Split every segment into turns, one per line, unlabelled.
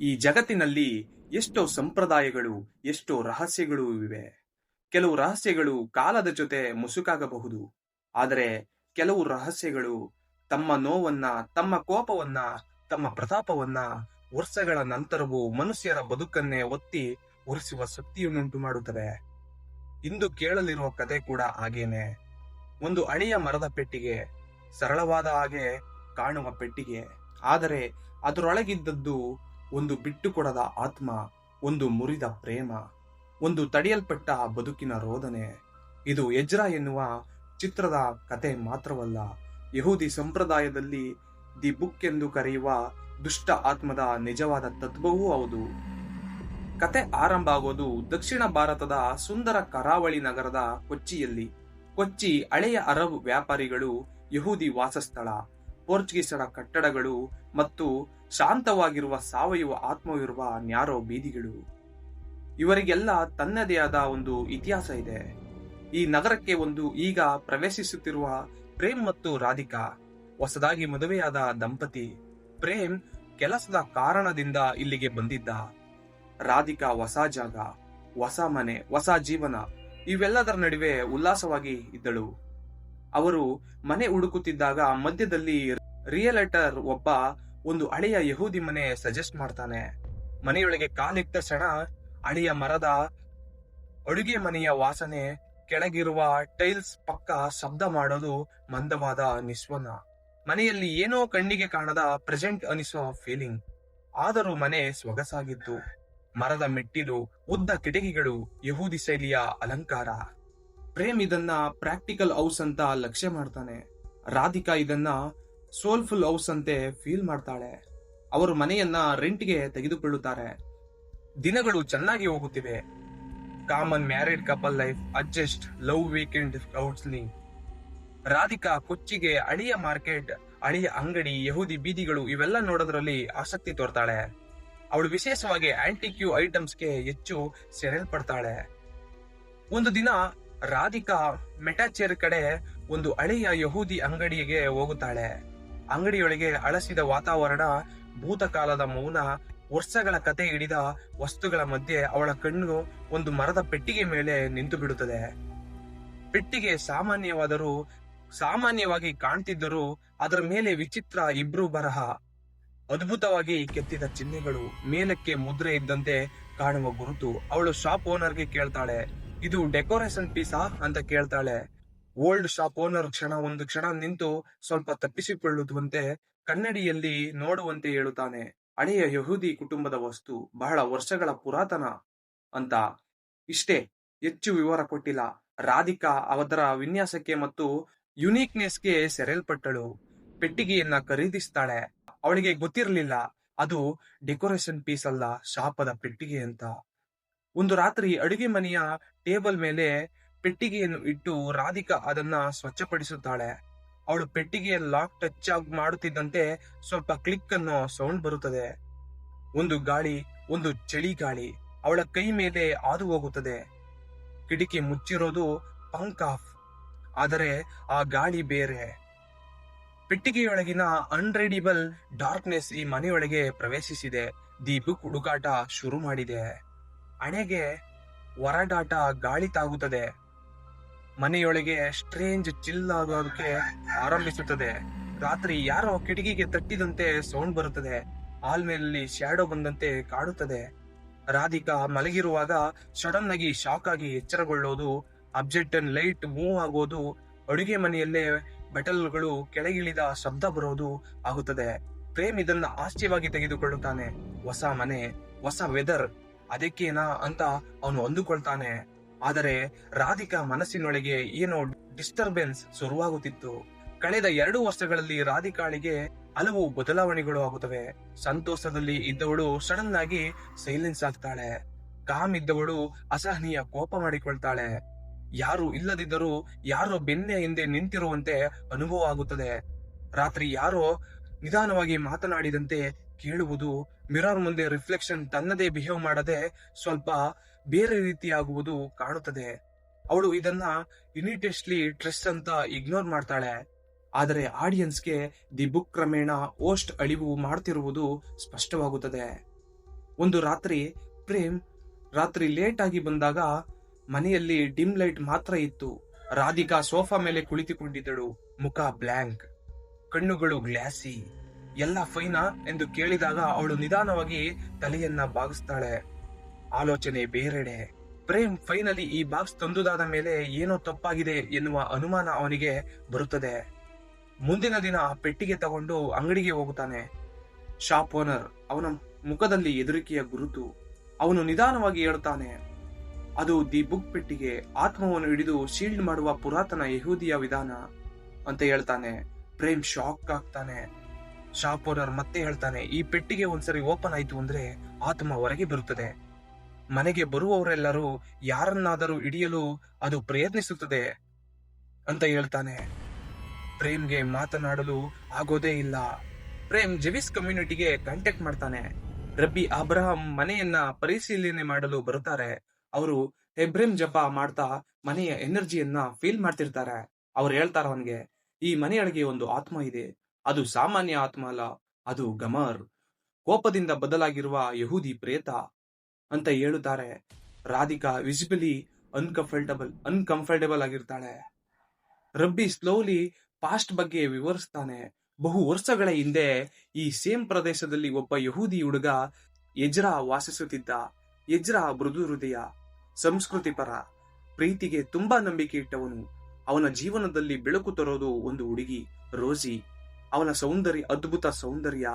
ಈ ಜಗತ್ತಿನಲ್ಲಿ ಎಷ್ಟೋ ಸಂಪ್ರದಾಯಗಳು, ಎಷ್ಟೋ ರಹಸ್ಯಗಳು ಇವೆ. ಕೆಲವು ರಹಸ್ಯಗಳು ಕಾಲದ ಜೊತೆ ಮುಸುಕಾಗಬಹುದು. ಆದರೆ ಕೆಲವು ರಹಸ್ಯಗಳು ತಮ್ಮ ನೋವನ್ನ, ತಮ್ಮ ಕೋಪವನ್ನ, ತಮ್ಮ ಪ್ರತಾಪವನ್ನ ವರ್ಷಗಳ ನಂತರವೂ ಮನುಷ್ಯರ ಬದುಕನ್ನೇ ಒತ್ತಿ ಉರಿಸುವ ಶಕ್ತಿಯನ್ನುಂಟು ಮಾಡುತ್ತವೆ. ಇಂದು ಕೇಳಲಿರುವ ಕತೆ ಕೂಡ ಹಾಗೇನೆ. ಒಂದು ಅಳಿಯ ಮರದ ಪೆಟ್ಟಿಗೆ ಸರಳವಾದ ಹಾಗೆ ಕಾಣುವ ಪೆಟ್ಟಿಗೆ. ಆದರೆ ಅದರೊಳಗಿದ್ದದ್ದು ಒಂದು ಬಿಟ್ಟುಕೊಡದ ಆತ್ಮ, ಒಂದು ಮುರಿದ ಪ್ರೇಮ, ಒಂದು ತಡೆಯಲ್ಪಟ್ಟ ಬದುಕಿನ ರೋದನೆ. ಇದು ಎಜ್ರಾ ಎನ್ನುವ ಚಿತ್ರದ ಕತೆ ಮಾತ್ರವಲ್ಲ, ಯಹೂದಿ ಸಂಪ್ರದಾಯದಲ್ಲಿ ದಿ ಬುಕ್ ಎಂದು ಕರೆಯುವ ದುಷ್ಟ ಆತ್ಮದ ನಿಜವಾದ ತತ್ವವೂ ಹೌದು. ಕತೆ ಆರಂಭ ಆಗೋದು ದಕ್ಷಿಣ ಭಾರತದ ಸುಂದರ ಕರಾವಳಿ ನಗರದ ಕೊಚ್ಚಿಯಲ್ಲಿ. ಕೊಚ್ಚಿ ಹಳೆಯ ಅರಬ್ ವ್ಯಾಪಾರಿಗಳು ಯಹೂದಿ ವಾಸಸ್ಥಳ. ಪೋರ್ಚುಗೀಸರ ಕಟ್ಟಡಗಳು ಮತ್ತು ಶಾಂತವಾಗಿರುವ ಸಾವಯವ ಆತ್ಮವಿರುವ ನ್ಯಾರೋ ಬೀದಿಗಳು. ಇವರಿಗೆಲ್ಲ ತನ್ನದೇ ಆದ ಒಂದು ಇತಿಹಾಸ ಇದೆ. ಈ ನಗರಕ್ಕೆ ಒಂದು ಈಗ ಪ್ರವೇಶಿಸುತ್ತಿರುವ ಪ್ರೇಮ್ ಮತ್ತು ರಾಧಿಕಾ, ಹೊಸದಾಗಿ ಮದುವೆಯಾದ ದಂಪತಿ ಪ್ರೇಮ್ ಕೆಲಸದ ಕಾರಣದಿಂದ ಇಲ್ಲಿಗೆ ಬಂದಿದ್ದ. ರಾಧಿಕಾ ಹೊಸ ಜಾಗ, ಹೊಸ ಮನೆ, ಹೊಸ ಜೀವನ, ಇವೆಲ್ಲದರ ನಡುವೆ ಉಲ್ಲಾಸವಾಗಿ ಇದ್ದಳು. ಅವರು ಮನೆ ಹುಡುಕುತ್ತಿದ್ದಾಗ ಮಧ್ಯದಲ್ಲಿ ರಿಯಲೇಟರ್ ಒಬ್ಬ ಒಂದು ಹಳೆಯ ಯಹೂದಿ ಮನೆ ಸಜೆಸ್ಟ್ ಮಾಡ್ತಾನೆ. ಮನೆಯೊಳಗೆ ಕಾಲಿಟ್ಟ ಕ್ಷಣ ಹಳೆಯ ಮರದ ಅಡುಗೆ ಮನೆಯ ವಾಸನೆ, ಕೆಳಗಿರುವ ಟೈಲ್ಸ್ ಪಕ್ಕ ಶಬ್ದ ಮಾಡೋದು ಮಂದವಾದ ನಿಸ್ವನ ಮನೆಯಲ್ಲಿ ಏನೋ ಕಣ್ಣಿಗೆ ಕಾಣದ ಪ್ರೆಸೆಂಟ್ ಅನಿಸೋ ಫೀಲಿಂಗ್. ಆದರೂ ಮನೆ ಸೊಗಸಾಗಿದ್ದು. ಮರದ ಮೆಟ್ಟಿಲು, ಉದ್ದ ಕಿಟಕಿಗಳು, ಯಹೂದಿ ಶೈಲಿಯ ಅಲಂಕಾರ. ಪ್ರೇಮ್ ಇದನ್ನ ಪ್ರಾಕ್ಟಿಕಲ್ ಹೌಸ್ ಅಂತ ಲಕ್ಷ್ಯ ಮಾಡ್ತಾನೆ. ರಾಧಿಕಾ ಇದನ್ನ ಸೋಲ್ಫುಲ್ ಹೌಸ್ ಅಂತೆ ಫೀಲ್ ಮಾಡ್ತಾಳೆ. ಅವರು ಮನೆಯನ್ನ ರೆಂಟ್ಗೆ ತೆಗೆದುಕೊಳ್ಳುತ್ತಾರೆ. ದಿನಗಳು ಚೆನ್ನಾಗಿ ಹೋಗುತ್ತಿವೆ. Common married couple life adjust love weekend counselling Radhika ಕೊಚ್ಚಿಗೆ ಅಳಿಯ ಮಾರ್ಕೆಟ್ ಹಳೆಯ ಅಂಗಡಿ, ಯಹೂದಿ ಬೀದಿಗಳು ಇವೆಲ್ಲ ನೋಡೋದ್ರಲ್ಲಿ ಆಸಕ್ತಿ ತೋರ್ತಾಳೆ. ಅವಳು ವಿಶೇಷವಾಗಿ ಆಂಟಿಕ್ಯೂ ಐಟಮ್ಸ್ಗೆ ಹೆಚ್ಚು ಸೆರೆಲ್ಪಡ್ತಾಳೆ. ಒಂದು ದಿನ ರಾಧಿಕಾ ಮೆಟಾಚೇರ್ ಕಡೆ ಒಂದು ಹಳೆಯ ಯಹೂದಿ ಅಂಗಡಿಗೆ ಹೋಗುತ್ತಾಳೆ. ಅಂಗಡಿಯೊಳಗೆ ಅಳಸಿದ ವಾತಾವರಣ, ಭೂತಕಾಲದ ಮೌನ, ವರ್ಷಗಳ ಕತೆ ಹಿಡಿದ ವಸ್ತುಗಳ ಮಧ್ಯೆ ಅವಳ ಕಣ್ಣು ಒಂದು ಮರದ ಪೆಟ್ಟಿಗೆ ಮೇಲೆ ನಿಂತು ಬಿಡುತ್ತದೆ. ಪೆಟ್ಟಿಗೆ ಸಾಮಾನ್ಯವಾದರೂ, ಸಾಮಾನ್ಯವಾಗಿ ಕಾಣ್ತಿದ್ದರೂ ಅದರ ಮೇಲೆ ವಿಚಿತ್ರ ಇಬ್ರು ಬರಹ. ಅದ್ಭುತವಾಗಿ ಕೆತ್ತಿದ ಚಿಹ್ನೆಗಳು ಮೇಲಕ್ಕೆ ಮುದ್ರೆ ಇದ್ದಂತೆ ಕಾಣುವ ಗುರುತು ಅವಳು ಶಾಪ್ ಓನರ್ಗೆ ಕೇಳ್ತಾಳೆ. ಇದು ಡೆಕೋರೇಷನ್ ಪೀಸಾ ಅಂತ ಕೇಳ್ತಾಳೆ. ಓಲ್ಡ್ ಶಾಪ್ ಓನರ್ ಕ್ಷಣ, ಒಂದು ಕ್ಷಣ ನಿಂತು ಸ್ವಲ್ಪ ತಪ್ಪಿಸಿಕೊಳ್ಳುವಂತೆ ಕನ್ನಡಿಯಲ್ಲಿ ನೋಡುವಂತೆ ಹೇಳುತ್ತಾನೆ. ಹಳೆಯ ಯಹೂದಿ ಕುಟುಂಬದ ವಸ್ತು, ಬಹಳ ವರ್ಷಗಳ ಪುರಾತನ ಅಂತ. ಇಷ್ಟೇ, ಹೆಚ್ಚು ವಿವರ ಕೊಟ್ಟಿಲ್ಲ. ರಾಧಿಕಾ ಅವರ ವಿನ್ಯಾಸಕ್ಕೆ ಮತ್ತು ಯುನೀಕ್ನೆಸ್ಗೆ ಸೆರೆಯಲ್ಪಟ್ಟಳು. ಪೆಟ್ಟಿಗೆಯನ್ನ ಖರೀದಿಸ್ತಾಳೆ. ಅವಳಿಗೆ ಗೊತ್ತಿರಲಿಲ್ಲ. ಅದು ಡೆಕೋರೇಷನ್ ಪೀಸ್ ಅಲ್ಲ, ಶಾಪದ ಪೆಟ್ಟಿಗೆ ಅಂತ. ಒಂದು ರಾತ್ರಿ ಅಡುಗೆ ಮನೆಯ ಟೇಬಲ್ ಮೇಲೆ ಪೆಟ್ಟಿಗೆಯನ್ನು ಇಟ್ಟು ರಾಧಿಕಾ ಅದನ್ನ ಸ್ವಚ್ಛಪಡಿಸುತ್ತಾಳೆ. ಅವಳು ಪೆಟ್ಟಿಗೆಯ ಲಾಕ್ ಟಚ್ ಆಗಿ ಮಾಡುತ್ತಿದ್ದಂತೆ ಸ್ವಲ್ಪ ಕ್ಲಿಕ್ ಅನ್ನೋ ಸೌಂಡ್ ಬರುತ್ತದೆ. ಒಂದು ಗಾಳಿ, ಒಂದು ಚಳಿ ಗಾಳಿ ಅವಳ ಕೈ ಮೇಲೆ ಹಾದು ಹೋಗುತ್ತದೆ. ಕಿಟಕಿ ಮುಚ್ಚಿರೋದು ಪಂಕ್ ಆಫ್. ಆದರೆ ಆ ಗಾಳಿ ಬೇರೆ. ಪೆಟ್ಟಿಗೆಯೊಳಗಿನ ಅನ್ರೆಡಿಬಲ್ ಡಾರ್ಕ್ನೆಸ್ ಈ ಮನೆಯೊಳಗೆ ಪ್ರವೇಶಿಸಿದೆ. ದಿ ಬುಕ್ ಹುಡುಕಾಟ ಶುರು ಮಾಡಿದೆ. ಹಣೆಗೆ ಹೊರಡಾಟ ಗಾಳಿ ತಾಗುತ್ತದೆ. ಮನೆಯೊಳಗೆ ಸ್ಟ್ರೇಂಜ್ ಚಿಲ್ ಆಗೋದಕ್ಕೆ ಆರಂಭಿಸುತ್ತದೆ. ರಾತ್ರಿ ಯಾರೋ ಕಿಟಕಿಗೆ ತಟ್ಟಿದಂತೆ ಸೌಂಡ್ ಬರುತ್ತದೆ. ಆಲ್ಮೇಲಲ್ಲಿ ಶ್ಯಾಡೋ ಬಂದಂತೆ ಕಾಡುತ್ತದೆ. ರಾಧಿಕಾ ಮಲಗಿರುವಾಗ ಸಡನ್ ಆಗಿ ಶಾಕ್ ಆಗಿ ಎಚ್ಚರಗೊಳ್ಳೋದು ಅಬ್ಜೆಕ್ಟ್ ಲೈಟ್ ಮೂವ್ ಆಗೋದು, ಅಡುಗೆ ಮನೆಯಲ್ಲೇ ಬೆಟಲ್ಗಳು ಕೆಳಗಿಳಿದ ಶಬ್ದ ಬರೋದು ಆಗುತ್ತದೆ. ಪ್ರೇಮ್ ಇದನ್ನ ಆಶ್ಚರ್ಯವಾಗಿ ತೆಗೆದುಕೊಳ್ಳುತ್ತಾನೆ. ಹೊಸ ಮನೆ, ಹೊಸ ವೆದರ್ ಅದಕ್ಕೇನಾ ಅಂತ ಅವನು ಅಂದುಕೊಳ್ತಾನೆ. ಆದರೆ ರಾಧಿಕಾ ಮನಸ್ಸಿನೊಳಗೆ ಏನೋ ಡಿಸ್ಟರ್ಬೆನ್ಸ್ ಶುರುವಾಗುತ್ತಿತ್ತು. ಕಳೆದ ಎರಡು ವರ್ಷಗಳಲ್ಲಿ ರಾಧಿಕಾಳಿಗೆ ಹಲವು ಬದಲಾವಣೆಗಳು ಆಗುತ್ತವೆ. ಸಂತೋಷದಲ್ಲಿ ಇದ್ದವಳು ಸಡನ್ ಆಗಿ ಸೈಲೆನ್ಸ್ ಆಗ್ತಾಳೆ. ಕಾಮ್ ಇದ್ದವಳು ಅಸಹನೀಯ ಕೋಪ ಮಾಡಿಕೊಳ್ತಾಳೆ. ಯಾರು ಇಲ್ಲದಿದ್ದರೂ ಯಾರೋ ಬೆನ್ನೆ ಹಿಂದೆ ನಿಂತಿರುವಂತೆ ಅನುಭವ ಆಗುತ್ತದೆ. ರಾತ್ರಿ ಯಾರೋ ನಿಧಾನವಾಗಿ ಮಾತನಾಡಿದಂತೆ ಕೇಳುವುದು ಮಿರರ್ ಮುಂದೆ ರಿಫ್ಲೆಕ್ಷನ್ ತನ್ನದೇ ಬಿಹೇವ್ ಮಾಡದೆ ಸ್ವಲ್ಪ ಬೇರೆ ರೀತಿಯಾಗುವುದು ಕಾಣುತ್ತದೆ. ಅವಳು ಇದನ್ನ ಯುನಿಟೆಸ್ಟ್ಲಿ ಟ್ರೆಸ್ ಅಂತ ಇಗ್ನೋರ್ ಮಾಡ್ತಾಳೆ. ಆದರೆ ಆಡಿಯನ್ಸ್ಗೆ ದಿ ಬುಕ್ ಕ್ರಮೇಣ ಓಸ್ಟ್ ಅಳಿವು ಮಾಡ್ತಿರುವುದು ಸ್ಪಷ್ಟವಾಗುತ್ತದೆ. ಒಂದು ರಾತ್ರಿ ಪ್ರೇಮ್ ರಾತ್ರಿ ಲೇಟ್ ಆಗಿ ಬಂದಾಗ ಮನೆಯಲ್ಲಿ ಡಿಮ್ ಲೈಟ್ ಮಾತ್ರ ಇತ್ತು. ರಾಧಿಕಾ ಸೋಫಾ ಮೇಲೆ ಕುಳಿತುಕೊಂಡಿದ್ದಳು. ಮುಖ ಬ್ಲ್ಯಾಂಕ್. ಕಣ್ಣುಗಳು ಗ್ಲಾಸಿ. ಎಲ್ಲ ಫೈನಾ ಎಂದು ಕೇಳಿದಾಗ ಅವಳು ನಿಧಾನವಾಗಿ ತಲೆಯನ್ನ ಬಾಗಿಸ್ತಾಳೆ. ಆಲೋಚನೆ ಬೇರೆಡೆ. ಪ್ರೇಮ್ ಫೈನಲಿ ಈ ಬಾಕ್ಸ್ ತಂದುದಾದ ಮೇಲೆ ಏನೋ ತಪ್ಪಾಗಿದೆ ಎನ್ನುವ ಅನುಮಾನ ಅವನಿಗೆ ಬರುತ್ತದೆ. ಮುಂದಿನ ದಿನ ಆ ಪೆಟ್ಟಿಗೆ ತಗೊಂಡು ಅಂಗಡಿಗೆ ಹೋಗುತ್ತಾನೆ. ಶಾಪ್ ಓನರ್ ಅವನ ಮುಖದಲ್ಲಿ ಎದುರಿಕೆಯ ಗುರುತು. ಅವನು ನಿಧಾನವಾಗಿ ಹೇಳುತ್ತಾನೆ ಅದು ದಿ ಬುಕ್ ಪೆಟ್ಟಿಗೆ. ಆತ್ಮವನ್ನು ಹಿಡಿದು ಶೀಲ್ಡ್ ಮಾಡುವ ಪುರಾತನ ಯಹೂದಿಯ ವಿಧಾನ ಅಂತ ಹೇಳ್ತಾನೆ. ಪ್ರೇಮ್ ಶಾಕ್ ಆಗ್ತಾನೆ. ಶಾಪ್ ಓನರ್ ಮತ್ತೆ ಹೇಳ್ತಾನೆ, ಈ ಪೆಟ್ಟಿಗೆ ಒಂದ್ಸರಿ ಓಪನ್ ಆಯ್ತು ಅಂದ್ರೆ ಆತ್ಮ ಹೊರಗೆ ಬರುತ್ತದೆ. ಮನೆಗೆ ಬರುವವರೆಲ್ಲರೂ ಯಾರನ್ನಾದರೂ ಹಿಡಿಯಲು ಅದು ಪ್ರಯತ್ನಿಸುತ್ತದೆ, ಅಂತ ಹೇಳ್ತಾನೆ. ಪ್ರೇಮ್ಗೆ ಮಾತನಾಡಲು ಆಗೋದೇ ಇಲ್ಲ. ಪ್ರೇಮ್ ಜೆವಿಸ್ ಕಮ್ಯುನಿಟಿಗೆ ಕಾಂಟ್ಯಾಕ್ಟ್ ಮಾಡ್ತಾನೆ. ರಬ್ಬಿ ಅಬ್ರಹಂ ಮನೆಯನ್ನ ಪರಿಶೀಲನೆ ಮಾಡಲು ಬರುತ್ತಾರೆ. ಅವರು ಹೆಬ್ರೆಮ್ ಜಪ ಮಾಡ್ತಾ ಮನೆಯ ಎನರ್ಜಿಯನ್ನ ಫೀಲ್ ಮಾಡ್ತಿರ್ತಾರೆ. ಅವ್ರು ಹೇಳ್ತಾರ ಅವನ್ಗೆ ಈ ಮನೆಯೊಳಗೆ ಒಂದು ಆತ್ಮ ಇದೆ. ಅದು ಸಾಮಾನ್ಯ ಆತ್ಮ ಅಲ್ಲ, ಅದು ಗಮರ್. ಕೋಪದಿಂದ ಬದಲಾಗಿರುವ ಯಹೂದಿ ಪ್ರೇತ ಅಂತ ಹೇಳುತ್ತಾರೆ. ರಾಧಿಕಾ ವಿಸಿಬಲಿ ಅನ್ಕಂಫರ್ಟಬಲ್ ಅನ್ಕಂಫರ್ಟೇಬಲ್ ಆಗಿರ್ತಾಳೆ. ರಬ್ಬಿ ಸ್ಲೋಲಿ ಪಾಸ್ಟ್ ಬಗ್ಗೆ ವಿವರಿಸ್ತಾನೆ. ಬಹು ವರ್ಷಗಳ ಹಿಂದೆ ಈ ಸೇಮ್ ಪ್ರದೇಶದಲ್ಲಿ ಒಬ್ಬ ಯಹೂದಿ ಹುಡುಗ ಯಜ್ರಾ ವಾಸಿಸುತ್ತಿದ್ದ. ಯಜ್ರಾ ಮೃದು ಹೃದಯ ಸಂಸ್ಕೃತಿ ಪರ ಪ್ರೀತಿಗೆ ತುಂಬಾ ನಂಬಿಕೆ ಇಟ್ಟವನು. ಅವನ ಜೀವನದಲ್ಲಿ ಬೆಳಕು ತರೋದು ಒಂದು ಹುಡುಗಿ ರೋಜಿ ಅವನ ಸೌಂದರ್ಯ, ಅದ್ಭುತ ಸೌಂದರ್ಯ,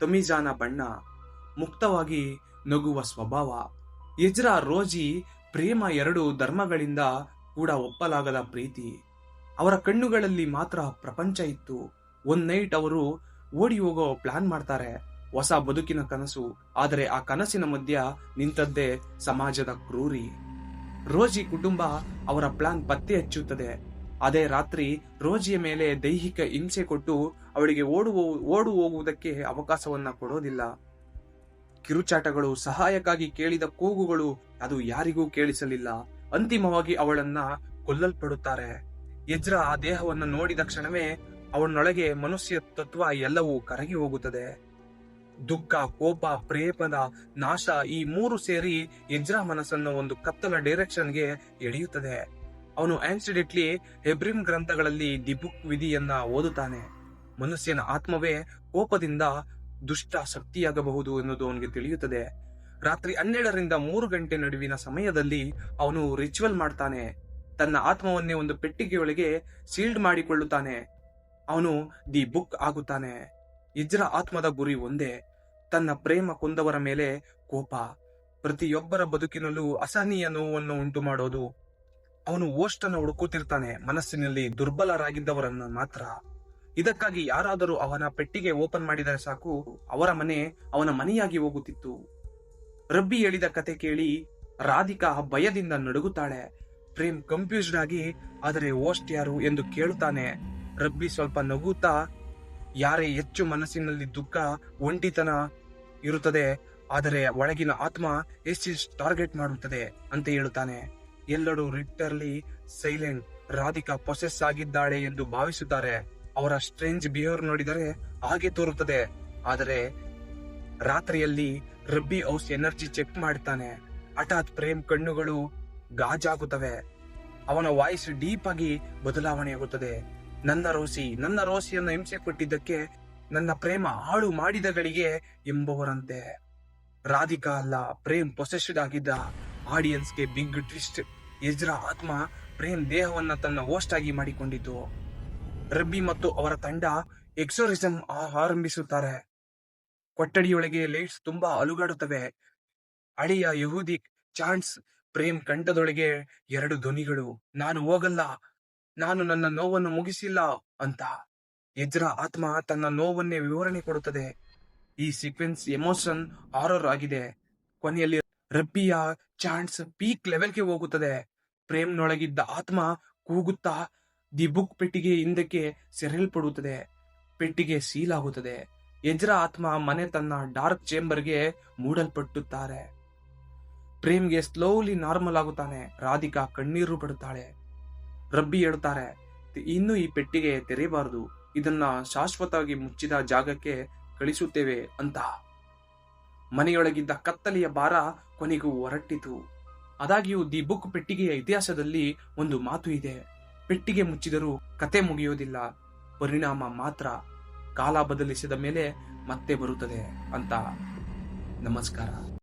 ತಮಿಜಾನ ಬಣ್ಣ, ಮುಕ್ತವಾಗಿ ನಗುವ ಸ್ವಭಾವ. ಎಜ್ರಾ, ರೋಜಿ, ಪ್ರೇಮ ಎರಡು ಧರ್ಮಗಳಿಂದ ಕೂಡ ಒಪ್ಪಲಾಗದ ಪ್ರೀತಿ. ಅವರ ಕಣ್ಣುಗಳಲ್ಲಿ ಮಾತ್ರ ಪ್ರಪಂಚ ಇತ್ತು. ಒಂದ್ ನೈಟ್ ಅವರು ಓಡಿ ಹೋಗೋ ಪ್ಲಾನ್ ಮಾಡ್ತಾರೆ. ಹೊಸ ಬದುಕಿನ ಕನಸು. ಆದರೆ ಆ ಕನಸಿನ ಮಧ್ಯ ನಿಂತದ್ದೇ ಸಮಾಜದ ಕ್ರೂರಿ. ರೋಜಿ ಕುಟುಂಬ ಅವರ ಪ್ಲಾನ್ ಪತ್ತೆ ಹಚ್ಚುತ್ತದೆ. ಅದೇ ರಾತ್ರಿ ರೋಜಿಯ ಮೇಲೆ ದೈಹಿಕ ಹಿಂಸೆ ಕೊಟ್ಟು ಅವಳಿಗೆ ಓಡು ಓಡು ಹೋಗುವುದಕ್ಕೆ ಅವಕಾಶವನ್ನ ಕೊಡೋದಿಲ್ಲ. ಕಿರುಚಾಟಗಳು ಸಹಾಯಕ್ಕಾಗಿ ಕೇಳಿದ ಕೂಗುಗಳು ಅದು ಯಾರಿಗೂ ಕೇಳಿಸಲಿಲ್ಲ. ಅಂತಿಮವಾಗಿ ಅವಳನ್ನ ಕೊಲ್ಲಲ್ಪಡುತ್ತಾರೆ. ಯಜ್ರ ಆ ದೇಹವನ್ನು ನೋಡಿದ ಕ್ಷಣವೇ ಅವನೊಳಗೆ ಮನುಷ್ಯ ತತ್ವ ಎಲ್ಲವೂ ಕರಗಿ ಹೋಗುತ್ತದೆ. ದುಃಖ, ಕೋಪ, ಪ್ರೇಮದ ನಾಶ ಈ ಮೂರು ಸೇರಿ ಎಜ್ರಾ ಮನಸ್ಸನ್ನು ಒಂದು ಕತ್ತಲ ಡೈರೆಕ್ಷನ್ಗೆ ಎಳೆಯುತ್ತದೆ. ಅವನು ಆಕ್ಸಿಡೆಂಟ್ಲಿ ಹೆಬ್ರಿಮ್ ಗ್ರಂಥಗಳಲ್ಲಿ ದಿ ಬುಕ್ ವಿಧಿಯನ್ನ ಓದುತ್ತಾನೆ. ಮನುಷ್ಯನ ಆತ್ಮವೇ ಕೋಪದಿಂದ ದುಷ್ಟ ಶಕ್ತಿಯಾಗಬಹುದು ಎನ್ನುವುದು ಅವನಿಗೆ ತಿಳಿಯುತ್ತದೆ. ರಾತ್ರಿ ಹನ್ನೆರಡರಿಂದ ಮೂರು ಗಂಟೆ ನಡುವಿನ ಸಮಯದಲ್ಲಿ ಅವನು ರಿಚುವಲ್ ಮಾಡ್ತಾನೆ. ತನ್ನ ಆತ್ಮವನ್ನೇ ಒಂದು ಪೆಟ್ಟಿಗೆಯೊಳಗೆ ಸೀಲ್ಡ್ ಮಾಡಿಕೊಳ್ಳುತ್ತಾನೆ. ಅವನು ದಿ ಬುಕ್ ಆಗುತ್ತಾನೆ. ಇಜ್ರ ಆತ್ಮದ ಗುರಿ ಒಂದೇ. ತನ್ನ ಪ್ರೇಮ ಕೊಂದವರ ಮೇಲೆ ಕೋಪ. ಪ್ರತಿಯೊಬ್ಬರ ಬದುಕಿನಲ್ಲೂ ಅಸಹನೀಯ ನೋವನ್ನು ಉಂಟು ಮಾಡೋದು ಅವನು ಓಷ್ಟನ್ನು ಹುಡುಕುತ್ತಿರ್ತಾನೆ, ಮನಸ್ಸಿನಲ್ಲಿ ದುರ್ಬಲರಾಗಿದ್ದವರನ್ನ ಮಾತ್ರ. ಇದಕ್ಕಾಗಿ ಯಾರಾದರೂ ಅವನ ಪೆಟ್ಟಿಗೆ ಓಪನ್ ಮಾಡಿದರೆ ಸಾಕು, ಅವರ ಮನೆ ಅವನ ಮನೆಯಾಗಿ ಹೋಗುತ್ತಿತ್ತು. ರಬ್ಬಿ ಹೇಳಿದ ಕತೆ ಕೇಳಿ ರಾಧಿಕಾ ಭಯದಿಂದ ನಡುಗುತ್ತಾಳೆ. ಪ್ರೇಮ್ ಕನ್ಫ್ಯೂಸ್ಡ್ ಆಗಿ, ಆದರೆ ಓಸ್ಟ್ ಯಾರು ಎಂದು ಕೇಳುತ್ತಾನೆ. ರಬ್ಬಿ ಸ್ವಲ್ಪ ನಗುತ್ತಾ ಯಾರೇ ಹೆಚ್ಚು ಮನಸ್ಸಿನಲ್ಲಿ ದುಃಖ, ಒಂಟಿತನ ಇರುತ್ತದೆ, ಆದರೆ ಒಳಗಿನ ಆತ್ಮ ಎಷ್ಟು ಟಾರ್ಗೆಟ್ ಮಾಡುತ್ತದೆ ಅಂತ ಹೇಳುತ್ತಾನೆ. ಎಲ್ಲರೂ ರಿಟ್ಟರ್ಲಿ ಸೈಲೆಂಟ್ ರಾಧಿಕಾ ಪೊಸೆಸ್ ಆಗಿದ್ದಾಳೆ ಎಂದು ಭಾವಿಸುತ್ತಾರೆ. ಅವರ ಸ್ಟ್ರೇಂಜ್ ಬಿಹೇವಿಯರ್ ನೋಡಿದರೆ ಹಾಗೆ ತೋರುತ್ತದೆ. ಆದರೆ ರಾತ್ರಿಯಲ್ಲಿ ರಬ್ಬಿ ಹೌಸ್ ಎನರ್ಜಿ ಚೆಕ್ ಮಾಡ್ತಾನೆ. ಹಠಾತ್ ಪ್ರೇಮ್ ಕಣ್ಣುಗಳು ಗಾಜಾಗುತ್ತವೆ. ಅವನ ವಾಯ್ಸ್ ಡೀಪ್ ಆಗಿ ಬದಲಾವಣೆಯಾಗುತ್ತದೆ. ನನ್ನ ರೋಸಿ, ನನ್ನ ರೋಸಿಯನ್ನು ಹಿಂಸೆ ಕೊಟ್ಟಿದ್ದಕ್ಕೆ ನನ್ನ ಪ್ರೇಮ ಹಾಳು ಮಾಡಿದಗಳಿಗೆ ಎಂಬುವರಂತೆ. ರಾಧಿಕಾ ಅಲ್ಲ, ಪ್ರೇಮ್ ಪೊಸೆಸ್ಡ್ ಆಗಿದ್ದ ಆಡಿಯನ್ಸ್ಗೆ ಬಿಗ್ ಟ್ವಿಸ್ಟ್ ಎಜ್ರಾ ಆತ್ಮ ಪ್ರೇಮ್ ದೇಹವನ್ನ ತನ್ನ ಹೋಸ್ಟ್ ಆಗಿ ಮಾಡಿಕೊಂಡಿತು ರಬ್ಬಿ ಮತ್ತು ಅವರ ತಂಡ ಎಕ್ಸೋರಿಸಂ ಆರಂಭಿಸುತ್ತಾರೆ. ಕೊಠಡಿಯೊಳಗೆ ಲೈಟ್ಸ್ ತುಂಬಾ ಅಲುಗಾಡುತ್ತವೆ. ಅಳಿಯ ಯಹೂದಿ ಚಾನ್ಸ್ ಪ್ರೇಮ್ ಕಂಠದೊಳಗೆ ಎರಡು ಧ್ವನಿಗಳು. ನಾನು ಹೋಗಲ್ಲ ನಾನು ನನ್ನ ನೋವನ್ನು ಮುಗಿಸಿಲ್ಲ ಅಂತ ಎಜ್ರ ಆತ್ಮ ತನ್ನ ನೋವನ್ನೇ ವಿವರಣೆ ಕೊಡುತ್ತದೆ. ಈ ಸೀಕ್ವೆನ್ಸ್ ಎಮೋಷನ್ ಹಾರರ್ ಆಗಿದೆ. ಕೊನೆಯಲ್ಲಿ ರಬ್ಬಿಯ ಚಾನ್ಸ್ ಪೀಕ್ ಲೆವೆಲ್ಗೆ ಹೋಗುತ್ತದೆ. ಪ್ರೇಮ್ನೊಳಗಿದ್ದ ಆತ್ಮ ಕೂಗುತ್ತಾ ದಿ ಬುಕ್ ಪೆಟ್ಟಿಗೆ ಹಿಂದಕ್ಕೆ ಸೆರೆಯಲ್ಪಡುತ್ತದೆ. ಪೆಟ್ಟಿಗೆ ಸೀಲ್ ಆಗುತ್ತದೆ ಎಜ್ರ ಆತ್ಮ ಮನೆ ತನ್ನ ಡಾರ್ಕ್ ಚೇಂಬರ್ಗೆ ಮೂಡಲ್ಪಟ್ಟುತ್ತಾರೆ. ಪ್ರೇಮ್ಗೆ ಸ್ಲೋಲಿ ನಾರ್ಮಲ್ ಆಗುತ್ತಾನೆ. ರಾಧಿಕಾ ಕಣ್ಣೀರು ಪಡುತ್ತಾಳೆ ರಬ್ಬಿ ಹೇಳ್ತಾರೆ ಇನ್ನು ಈ ಪೆಟ್ಟಿಗೆ ತೆರೆಯಬಾರದು. ಇದನ್ನ ಶಾಶ್ವತವಾಗಿ ಮುಚ್ಚಿದ ಜಾಗಕ್ಕೆ ಕಳಿಸುತ್ತೇವೆ ಅಂತ. ಮನೆಯೊಳಗಿದ್ದ ಕತ್ತಲೆಯ ಭಾರ ಕೊನೆಗೂ ಹೊರಟಿತು ಆದಾಗ್ಯೂ ದಿ ಬುಕ್ ಪೆಟ್ಟಿಗೆಯ ಇತಿಹಾಸದಲ್ಲಿ ಒಂದು ಮಾತು ಇದೆ. ಪೆಟ್ಟಿಗೆ ಮುಚ್ಚಿದರೂ ಕತೆ ಮುಗಿಯೋದಿಲ್ಲ. ಪರಿಣಾಮ ಮಾತ್ರ. ಕಾಲ ಬದಲಿಸಿದ ಮೇಲೆ ಮತ್ತೆ ಬರುತ್ತದೆ ಅಂತ. ನಮಸ್ಕಾರ.